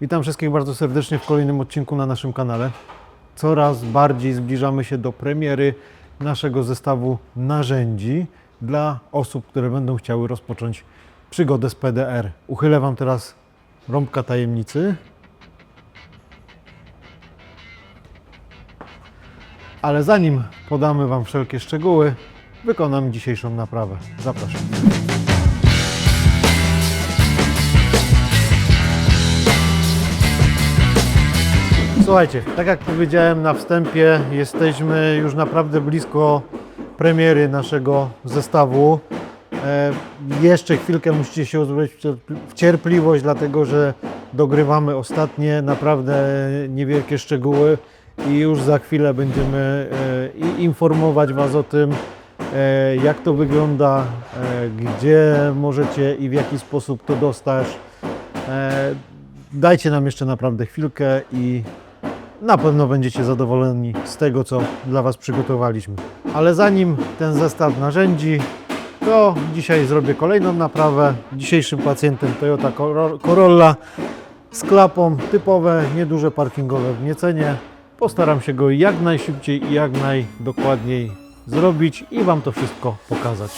Witam wszystkich bardzo serdecznie w kolejnym odcinku na naszym kanale. Coraz bardziej zbliżamy się do premiery naszego zestawu narzędzi dla osób, które będą chciały rozpocząć przygodę z PDR. Uchylę Wam teraz rąbka tajemnicy. Ale zanim podamy Wam wszelkie szczegóły, wykonam dzisiejszą naprawę. Zapraszam. Słuchajcie, tak jak powiedziałem na wstępie, jesteśmy już naprawdę blisko premiery naszego zestawu. E, jeszcze chwilkę musicie się uzbroić w cierpli- w cierpliwość, dlatego że dogrywamy ostatnie, naprawdę niewielkie szczegóły i już za chwilę będziemy e, informować Was o tym, e, jak to wygląda, e, gdzie możecie i w jaki sposób to dostać. E, Dajcie nam jeszcze naprawdę chwilkę i na pewno będziecie zadowoleni z tego, co dla Was przygotowaliśmy. Ale zanim ten zestaw narzędzi, to dzisiaj zrobię kolejną naprawę. Dzisiejszym pacjentem Toyota Coro- Corolla z klapą, typowe, nieduże parkingowe wgniecenie. Postaram się go jak najszybciej i jak najdokładniej zrobić i Wam to wszystko pokazać.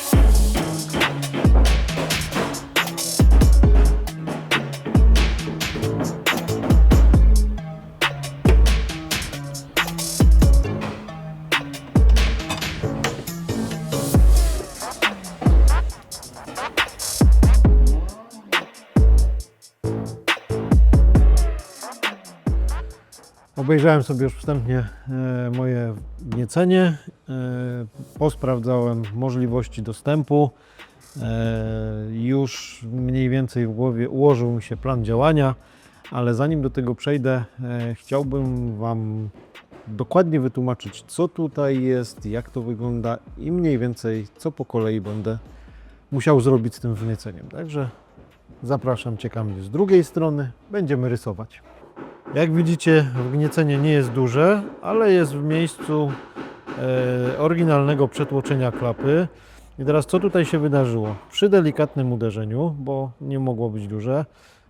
Obejrzałem sobie już wstępnie e, moje wniecenie, e, posprawdzałem możliwości dostępu. E, już mniej więcej w głowie ułożył mi się plan działania, ale zanim do tego przejdę, chciałbym Wam dokładnie wytłumaczyć, co tutaj jest, jak to wygląda i mniej więcej co po kolei będę musiał zrobić z tym wnieceniem. Także zapraszam Cię Kamil z drugiej strony, będziemy rysować. Jak widzicie, wgniecenie nie jest duże, ale jest w miejscu e, oryginalnego przetłoczenia klapy. I teraz co tutaj się wydarzyło? Przy delikatnym uderzeniu, bo nie mogło być duże,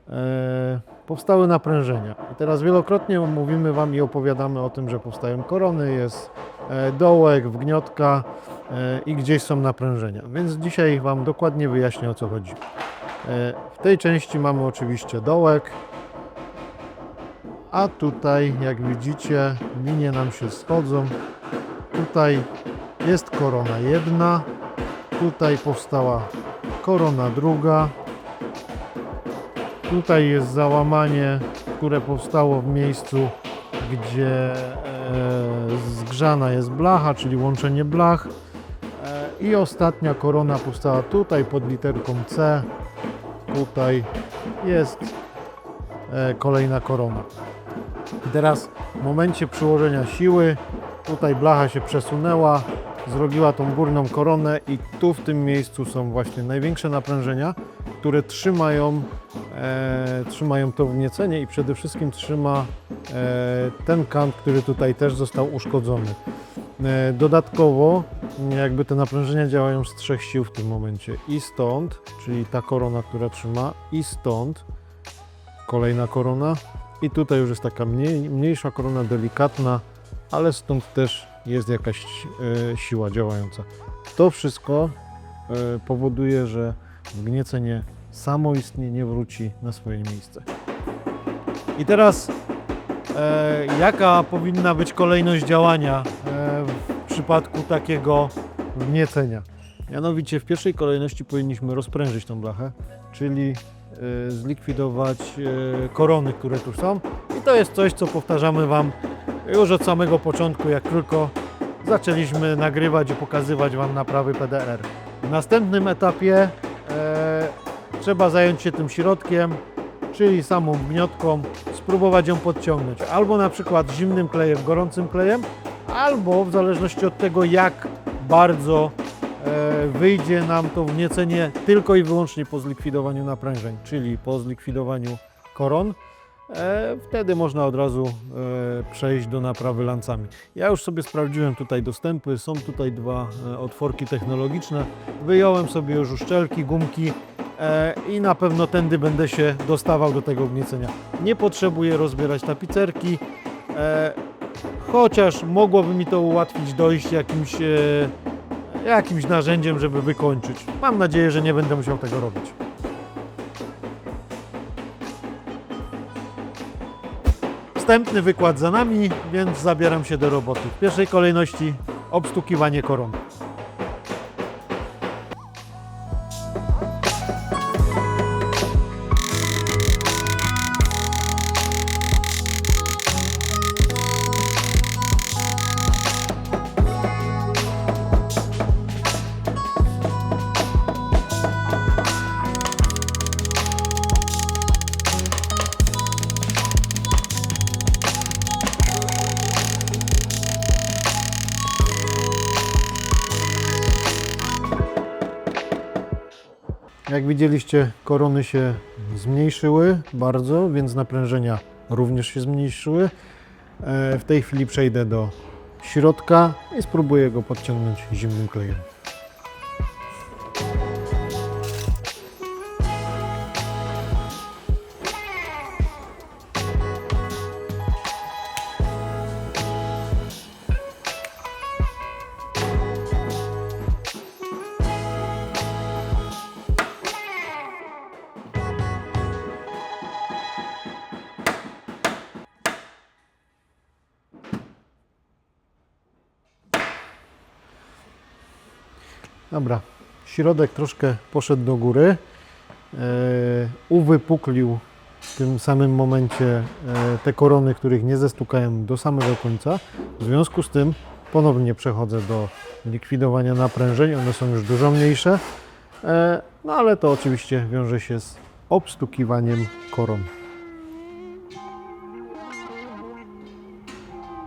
e, powstały naprężenia. I teraz wielokrotnie mówimy Wam i opowiadamy o tym, że powstają korony, jest e, dołek, wgniotka e, i gdzieś są naprężenia. Więc dzisiaj Wam dokładnie wyjaśnię o co chodzi. E, w tej części mamy oczywiście dołek, a tutaj, jak widzicie, linie nam się schodzą. Tutaj jest korona jedna, tutaj powstała korona druga. Tutaj jest załamanie, które powstało w miejscu, gdzie e, zgrzana jest blacha, czyli łączenie blach. E, I ostatnia korona powstała tutaj pod literką C. Tutaj jest e, kolejna korona. I Teraz w momencie przyłożenia siły, tutaj blacha się przesunęła, zrobiła tą górną koronę i tu w tym miejscu są właśnie największe naprężenia, które trzymają, e, trzymają to wgniecenie i przede wszystkim trzyma e, ten kant, który tutaj też został uszkodzony. E, dodatkowo jakby te naprężenia działają z trzech sił w tym momencie i stąd, czyli ta korona, która trzyma i stąd kolejna korona i tutaj już jest taka mniej, mniejsza korona, delikatna, ale stąd też jest jakaś e, siła działająca. To wszystko e, powoduje, że wgniecenie samoistnie nie wróci na swoje miejsce. I teraz e, jaka powinna być kolejność działania e, w przypadku takiego wgniecenia? Mianowicie w pierwszej kolejności powinniśmy rozprężyć tą blachę, czyli zlikwidować e, korony, które tu są. I to jest coś, co powtarzamy Wam już od samego początku, jak tylko zaczęliśmy nagrywać i pokazywać Wam naprawy PDR. W następnym etapie e, trzeba zająć się tym środkiem, czyli samą gniotką, spróbować ją podciągnąć. Albo na przykład zimnym klejem, gorącym klejem, albo w zależności od tego, jak bardzo wyjdzie nam to wniecenie tylko i wyłącznie po zlikwidowaniu naprężeń, czyli po zlikwidowaniu koron. E, wtedy można od razu e, przejść do naprawy lancami. Ja już sobie sprawdziłem tutaj dostępy, są tutaj dwa e, otworki technologiczne. Wyjąłem sobie już uszczelki, gumki e, i na pewno tędy będę się dostawał do tego gniecenia. Nie potrzebuję rozbierać tapicerki, e, chociaż mogłoby mi to ułatwić dojść jakimś, e, jakimś narzędziem, żeby wykończyć. Mam nadzieję, że nie będę musiał tego robić. Wstępny wykład za nami, więc zabieram się do roboty. W pierwszej kolejności obstukiwanie koron. Jak widzieliście, korony się zmniejszyły bardzo, więc naprężenia również się zmniejszyły. E, W tej chwili przejdę do środka i spróbuję go podciągnąć zimnym klejem. Dobra, środek troszkę poszedł do góry. E, uwypuklił w tym samym momencie e, te korony, których nie zestukałem do samego końca. W związku z tym ponownie przechodzę do likwidowania naprężeń. One są już dużo mniejsze. E, no ale to oczywiście wiąże się z obstukiwaniem koron.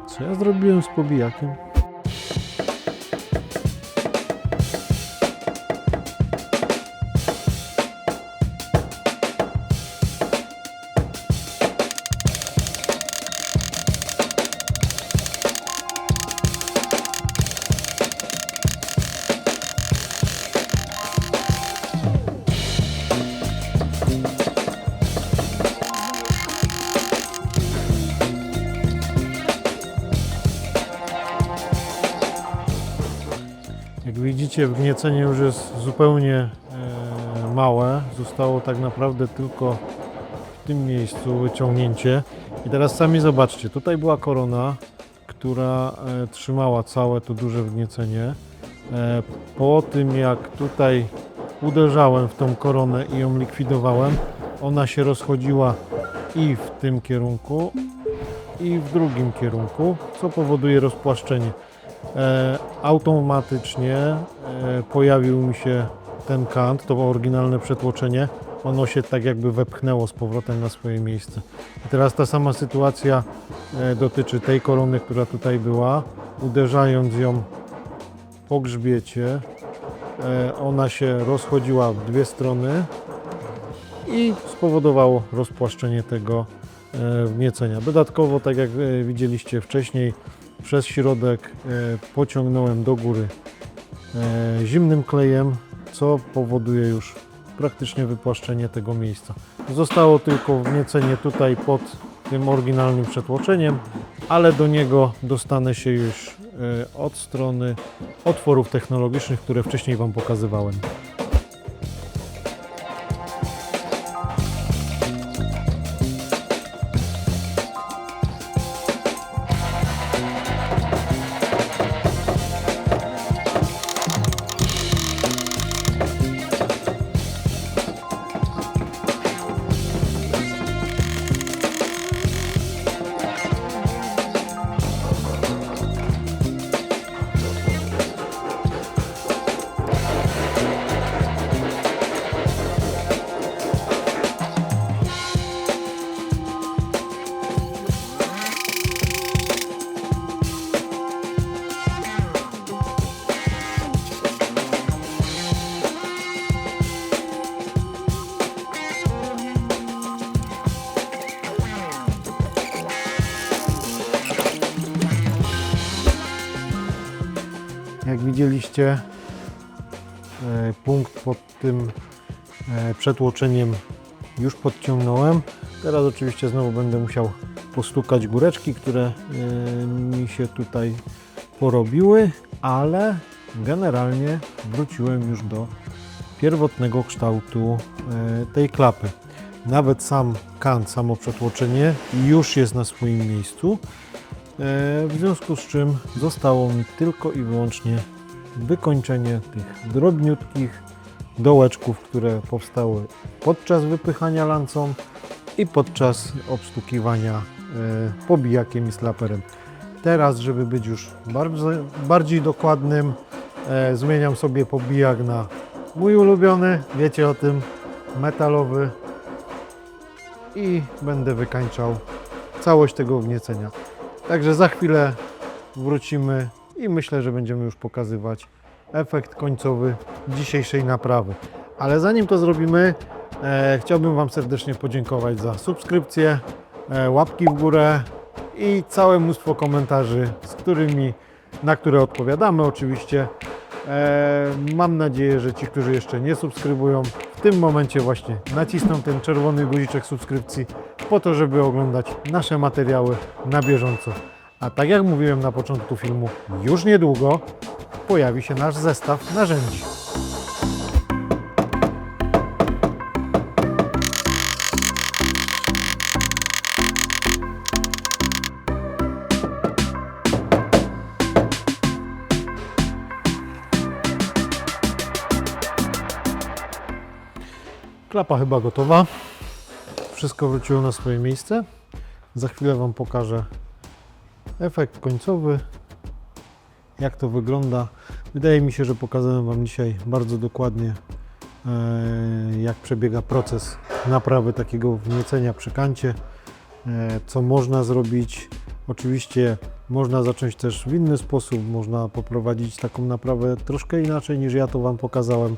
Co ja zrobiłem z pobijakiem? Wgniecenie już jest zupełnie e, małe. Zostało tak naprawdę tylko w tym miejscu wyciągnięcie. I teraz sami zobaczcie, tutaj była korona, która e, trzymała całe to duże wgniecenie. E, po tym jak tutaj uderzałem w tą koronę i ją likwidowałem, ona się rozchodziła i w tym kierunku, i w drugim kierunku, co powoduje rozpłaszczenie. E, automatycznie e, pojawił mi się ten kant, to oryginalne przetłoczenie. Ono się tak jakby wepchnęło z powrotem na swoje miejsce. I teraz ta sama sytuacja e, dotyczy tej korony, która tutaj była. Uderzając ją po grzbiecie, ona się rozchodziła w dwie strony i spowodowało rozpłaszczenie tego wgniecenia. Dodatkowo, tak jak widzieliście wcześniej, przez środek e, pociągnąłem do góry e, zimnym klejem, co powoduje już praktycznie wypłaszczenie tego miejsca. Zostało tylko wgniecenie tutaj pod tym oryginalnym przetłoczeniem, ale do niego dostanę się już e, od strony otworów technologicznych, które wcześniej Wam pokazywałem. Jak widzieliście, e, punkt pod tym e, przetłoczeniem już podciągnąłem. Teraz oczywiście znowu będę musiał postukać góreczki, które e, mi się tutaj porobiły, ale generalnie wróciłem już do pierwotnego kształtu tej klapy. Nawet sam kant, samo przetłoczenie już jest na swoim miejscu, w związku z czym zostało mi tylko i wyłącznie wykończenie tych drobniutkich dołeczków, które powstały podczas wypychania lancą i podczas obstukiwania e, pobijakiem i slaperem. Teraz, żeby być już bardziej dokładnym, e, zmieniam sobie pobijak na mój ulubiony, wiecie o tym, metalowy i będę wykańczał całość tego wgniecenia. Także za chwilę wrócimy i myślę, że będziemy już pokazywać efekt końcowy dzisiejszej naprawy. Ale zanim to zrobimy, e, chciałbym Wam serdecznie podziękować za subskrypcję, e, łapki w górę i całe mnóstwo komentarzy, z którymi, na które odpowiadamy oczywiście. E, mam nadzieję, że ci, którzy jeszcze nie subskrybują, w tym momencie właśnie nacisną ten czerwony guziczek subskrypcji po to, żeby oglądać nasze materiały na bieżąco. A tak jak mówiłem na początku filmu, już niedługo pojawi się nasz zestaw narzędzi. Klapa chyba gotowa. Wszystko wróciło na swoje miejsce. Za chwilę Wam pokażę efekt końcowy, jak to wygląda. Wydaje mi się, że pokazałem Wam dzisiaj bardzo dokładnie, e, jak przebiega proces naprawy takiego wniecenia przy kancie, e, co można zrobić. Oczywiście można zacząć też w inny sposób, można poprowadzić taką naprawę troszkę inaczej niż ja to Wam pokazałem.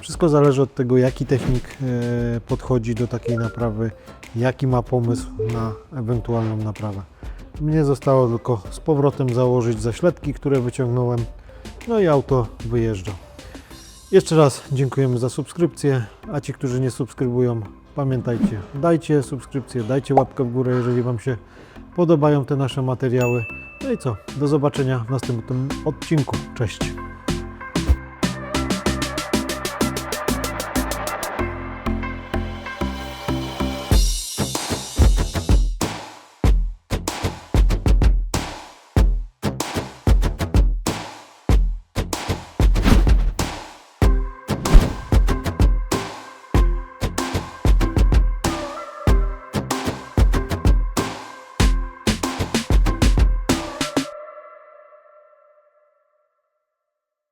Wszystko zależy od tego, jaki technik e, podchodzi do takiej naprawy, jaki ma pomysł na ewentualną naprawę. Mnie zostało tylko z powrotem założyć zaślepki, które wyciągnąłem, no i auto wyjeżdża. Jeszcze raz dziękujemy za subskrypcję, a ci, którzy nie subskrybują, pamiętajcie, dajcie subskrypcję, dajcie łapkę w górę, jeżeli Wam się podobają te nasze materiały. No i co, do zobaczenia w następnym odcinku. Cześć!